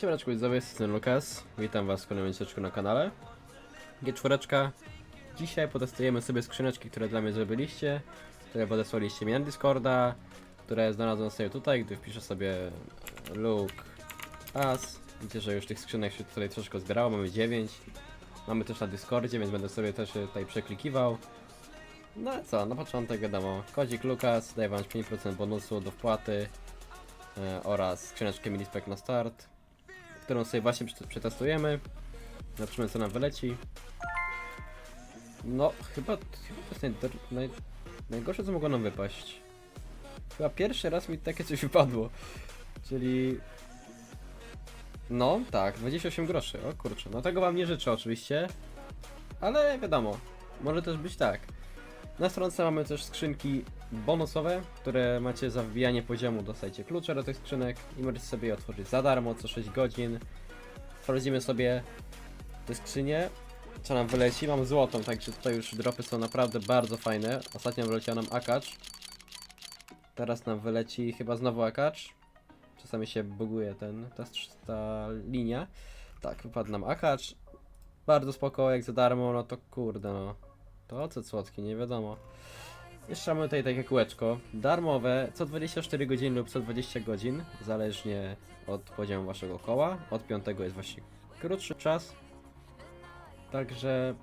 Siemaneczku widzowie, jestem Lukas. Witam was w kolejnym odcinku na kanale. G4. Dzisiaj potestujemy sobie skrzyneczki, które dla mnie zrobiliście, które podesłaliście mi na Discorda, które znalazłem sobie tutaj, gdy wpiszę sobie Luke As. Widzicie, że już tych skrzynek się tutaj troszkę zbierało, mamy 9. Mamy też na Discordzie, więc będę sobie też tutaj przeklikiwał. No a co, na początek wiadomo, kodzik Lukas daje wam 5% bonusu do wpłaty e, oraz skrzyneczkę Milispek na start którą sobie właśnie prze- przetestujemy. Zobaczymy co nam wyleci. No, chyba, chyba to jest najdor- naj, najgorsze co mogło nam wypaść. Chyba pierwszy raz mi takie coś wypadło. Czyli... No, tak, 28 groszy, o kurczę. No tego wam nie życzę oczywiście. Ale wiadomo, może też być tak. Na stronce mamy też skrzynki bonusowe, które macie za wbijanie poziomu, dostajecie klucze do tych skrzynek i możecie sobie je otworzyć za darmo co 6 godzin. Sprawdzimy sobie te skrzynie, co nam wyleci. Mam złotą, także tutaj już dropy są naprawdę bardzo fajne. Ostatnio wyleciał nam akacz. Teraz nam wyleci chyba znowu akacz. Czasami się buguje ten, ta, ta linia. Tak, wypadł nam akacz. Bardzo spoko, jak za darmo, no to kurde no. To co słodkie, nie wiadomo. Jeszcze mamy tutaj takie kółeczko. Darmowe, co 24 godziny lub co 20 godzin, zależnie od poziomu waszego koła. Od 5 jest właśnie krótszy czas. Także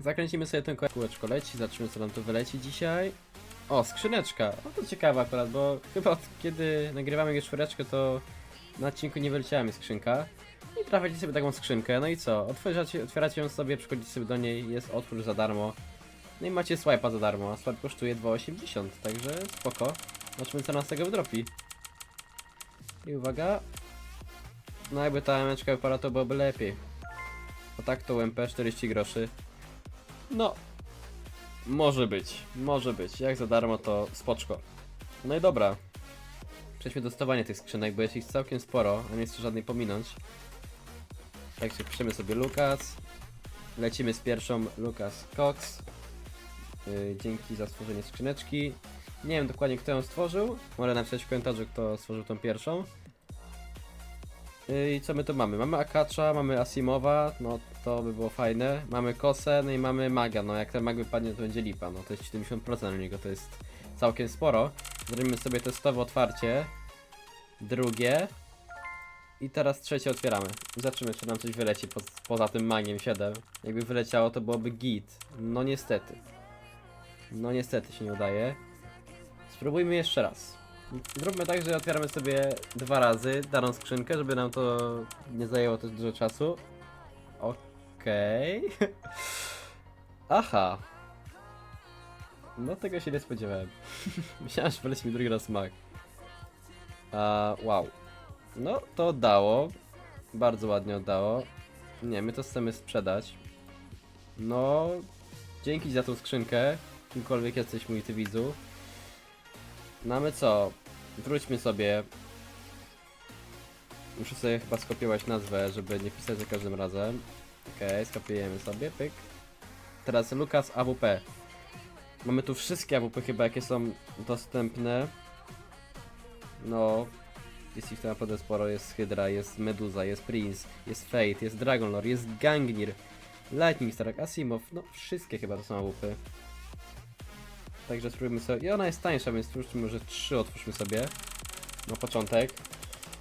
zakręcimy sobie ten kółeczko leci, zobaczymy co nam tu wyleci dzisiaj. O, skrzyneczka. No to ciekawe akurat, bo chyba od kiedy nagrywamy już czwóreczkę, to na odcinku nie wyleciała mi skrzynka. I trafiacie sobie taką skrzynkę, no i co? Otwieracie, otwieracie ją sobie, przychodzicie sobie do niej, jest otwórz za darmo. No i macie swipe'a za darmo, a swipe kosztuje 2,80, także spoko. Zobaczmy co nas tego wydropi. I uwaga. No jakby ta emeczka wypadła to byłoby lepiej. A tak to UMP 40 groszy. No. Może być, może być. Jak za darmo to spoczko. No i dobra. Przejdźmy do testowania tych skrzynek, bo jest ich całkiem sporo, a nie chcę żadnej pominąć. Także piszemy sobie Lukas. Lecimy z pierwszą Lukas Cox. Yy, dzięki za stworzenie skrzyneczki. Nie wiem dokładnie kto ją stworzył. Może napisać w komentarzu kto stworzył tą pierwszą. Yy, I co my tu mamy? Mamy Akacza, mamy Asimowa, no to by było fajne. Mamy Kosę, no i mamy Maga. No jak ten Mag wypadnie to będzie lipa. No to jest 70% na niego, to jest całkiem sporo. Zrobimy sobie testowe otwarcie. Drugie. I teraz trzecie otwieramy. Zobaczymy, czy nam coś wyleci po, poza tym magiem 7. Jakby wyleciało, to byłoby git. No niestety. No niestety się nie udaje. Spróbujmy jeszcze raz. Zróbmy tak, że otwieramy sobie dwa razy daną skrzynkę, żeby nam to nie zajęło też dużo czasu. Okej. Aha. No tego się nie spodziewałem. Myślałem, że wyleci mi drugi raz mag. A, wow. No, to oddało. Bardzo ładnie oddało. Nie, my to chcemy sprzedać. No, dzięki za tą skrzynkę. Kimkolwiek jesteś mój ty widzu. Mamy co? Wróćmy sobie. Muszę sobie chyba skopiować nazwę, żeby nie pisać za każdym razem. Okej, skopiujemy sobie, pyk. Teraz Lukas AWP. Mamy tu wszystkie AWP chyba, jakie są dostępne. No, jest ich tu naprawdę sporo. Jest Hydra, jest Meduza, jest Prince, jest Fate, jest Dragonlord, jest Gangnir, Lightning Strike, Asimov. No, wszystkie chyba to są AWP. Także spróbujmy sobie. I ona jest tańsza, więc spróbujmy może trzy otwórzmy sobie. Na początek.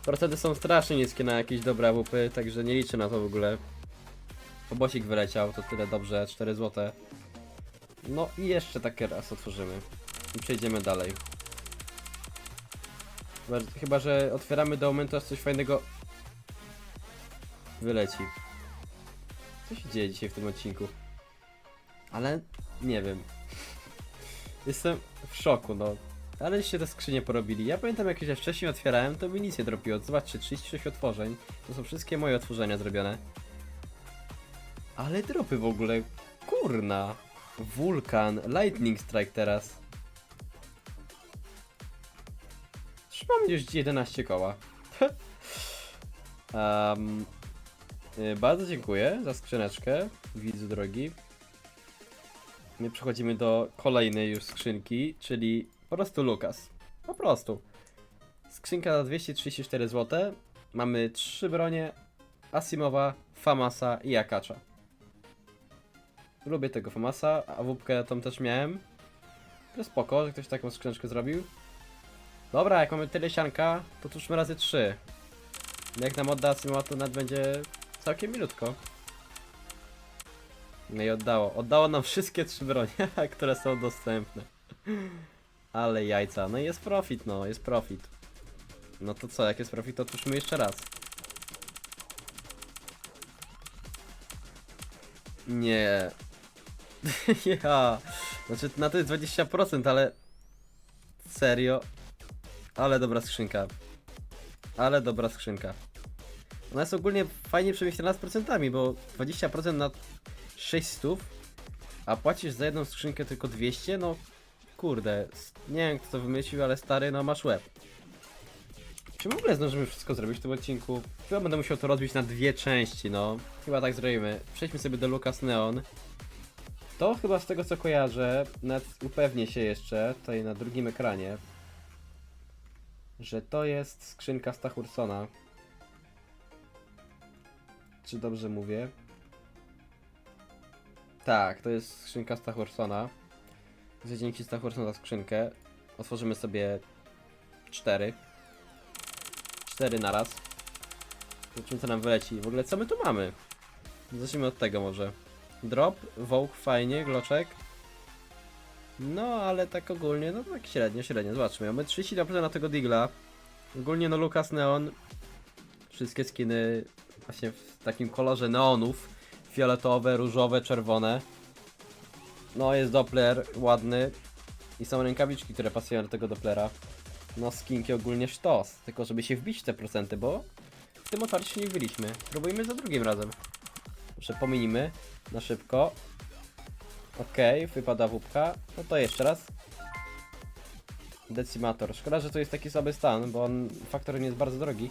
Procedy są strasznie niskie na jakieś dobre AWP, także nie liczę na to w ogóle. Pobosik wyleciał, to tyle dobrze, 4 złote. No i jeszcze takie raz otworzymy. I przejdziemy dalej. Chyba, chyba, że otwieramy do momentu, aż coś fajnego wyleci. Co się dzieje dzisiaj w tym odcinku? Ale nie wiem. Jestem w szoku, no. Ale się te skrzynie porobili. Ja pamiętam jak się wcześniej otwierałem, to mi nic nie dropiło. Zobaczcie, 36 otworzeń. To są wszystkie moje otworzenia zrobione. Ale dropy w ogóle. Kurna. Wulkan, Lightning Strike teraz. Mam już 11 koła. um, bardzo dziękuję za skrzyneczkę, widzu drogi. My przechodzimy do kolejnej już skrzynki, czyli po prostu Lukas. Po prostu. Skrzynka za 234 zł. mamy trzy bronie, Asimowa, Famasa i Akacza. Lubię tego Famasa, a wupkę tą też miałem. To spoko, że ktoś taką skrzyneczkę zrobił. Dobra, jak mamy tyle sianka, to tużmy razy trzy. Jak nam odda Asimowa, to nawet będzie całkiem milutko. No i oddało. Oddało nam wszystkie trzy bronie, które są dostępne. Ale jajca. No i jest profit, no, jest profit. No to co, jak jest profit, to tużmy jeszcze raz. Nie. ja. Znaczy, na to jest 20%, ale... Serio? Ale dobra skrzynka. Ale dobra skrzynka. Ona jest ogólnie fajnie przemyślana z procentami, bo 20% na 600, a płacisz za jedną skrzynkę tylko 200, no kurde, nie wiem kto to wymyślił, ale stary, no masz łeb. Czy w ogóle zdążymy wszystko zrobić w tym odcinku? Chyba będę musiał to rozbić na dwie części, no. Chyba tak zrobimy. Przejdźmy sobie do Lucas Neon. To chyba z tego co kojarzę, nawet upewnię się jeszcze tutaj na drugim ekranie, że to jest skrzynka Stachursona. Czy dobrze mówię? Tak, to jest skrzynka Stachursona. Że dzięki Stachursona za skrzynkę otworzymy sobie cztery. Cztery naraz. Zobaczymy co nam wyleci. W ogóle co my tu mamy? Zacznijmy od tego może. Drop, Vogue, fajnie, gloczek. No, ale tak ogólnie, no tak średnio, średnio. Zobaczmy, mamy 32% na tego Digla. Ogólnie no Lucas Neon. Wszystkie skiny właśnie w takim kolorze neonów. Fioletowe, różowe, czerwone. No, jest Doppler, ładny. I są rękawiczki, które pasują do tego Dopplera. No, skinki ogólnie sztos. Tylko żeby się wbić te procenty, bo w tym otwarciu nie wbiliśmy. Spróbujmy za drugim razem. Może pominimy na szybko. Okej, wypada wupka. No to jeszcze raz. Decimator. Szkoda, że to jest taki słaby stan, bo on faktorem jest bardzo drogi.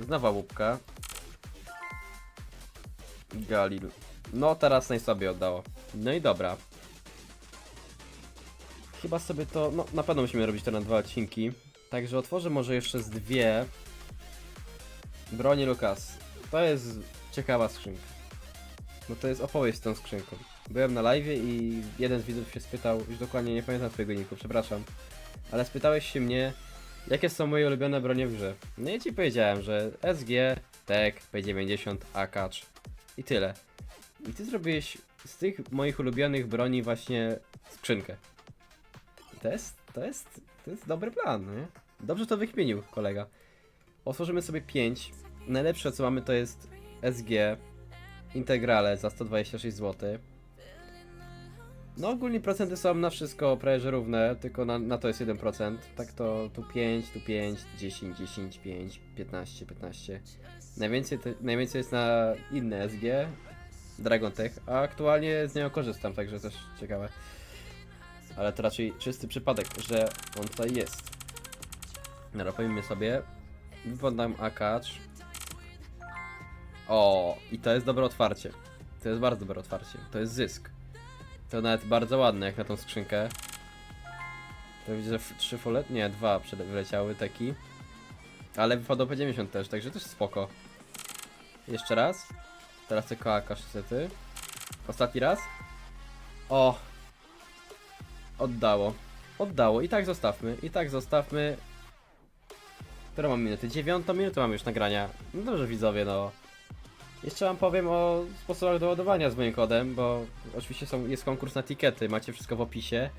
Znowa łupka. Galil. No teraz najsłabiej oddało. No i dobra. Chyba sobie to, no na pewno musimy robić to na dwa odcinki. Także otworzę może jeszcze z dwie. Broni Lukas. To jest ciekawa skrzynka. No to jest opowieść z tą skrzynką. Byłem na live i jeden z widzów się spytał, już dokładnie nie pamiętam twojego niku, przepraszam. Ale spytałeś się mnie, jakie są moje ulubione bronie w grze. No i ci powiedziałem, że SG, TEK, P90, Akacz i tyle. I ty zrobiłeś z tych moich ulubionych broni właśnie skrzynkę. To jest, to jest, to jest dobry plan, nie? Dobrze to wykminił kolega. Otworzymy sobie 5. Najlepsze co mamy to jest SG, Integrale za 126 zł. No ogólnie procenty są na wszystko prawie że równe, tylko na, na to jest 1%. Tak to tu 5, tu 5, 10, 10, 5, 15, 15. Najwięcej, te, najwięcej jest na inne SG, Dragon Tech, a aktualnie z niego korzystam, także też ciekawe. Ale to raczej czysty przypadek, że on tutaj jest. Dobra, powiem sobie. Wypadam akacz. O, i to jest dobre otwarcie. To jest bardzo dobre otwarcie. To jest zysk. To nawet bardzo ładne jak na tą skrzynkę. To widzę, że trzy folet, nie, dwa przed wyleciały taki. Ale wypadło P90 też, także też spoko. Jeszcze raz. Teraz tylko akasz niestety. Ostatni raz. O! Oddało. Oddało. I tak zostawmy. I tak zostawmy. Którą mam minutę? Dziewiątą minutę mam już nagrania. No dobrze widzowie, no. Jeszcze wam powiem o sposobach do ładowania z moim kodem, bo oczywiście są, jest konkurs na tikety, macie wszystko w opisie.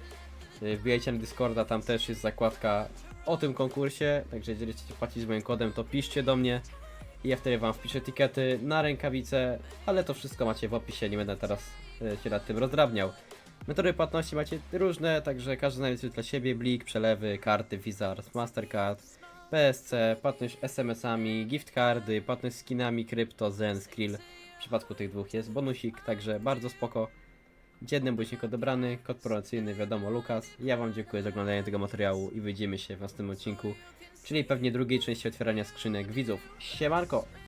Yy, Wbijajcie na Discorda, tam też jest zakładka o tym konkursie, także jeżeli chcecie płacić z moim kodem, to piszcie do mnie i ja wtedy wam wpiszę tikety na rękawice, ale to wszystko macie w opisie, nie będę teraz yy, się nad tym rozdrabniał. Metody płatności macie różne, także każdy znajdzie dla siebie, blik, przelewy, karty, Visa Mastercard. PSC, płatność SMS-ami, gift cardy, płatność skinami, krypto, zen, skrill. W przypadku tych dwóch jest bonusik, także bardzo spoko. Dzienny bonusik odebrany, kod promocyjny wiadomo Lukas. Ja wam dziękuję za oglądanie tego materiału i widzimy się w następnym odcinku, czyli pewnie drugiej części otwierania skrzynek widzów. Siemanko!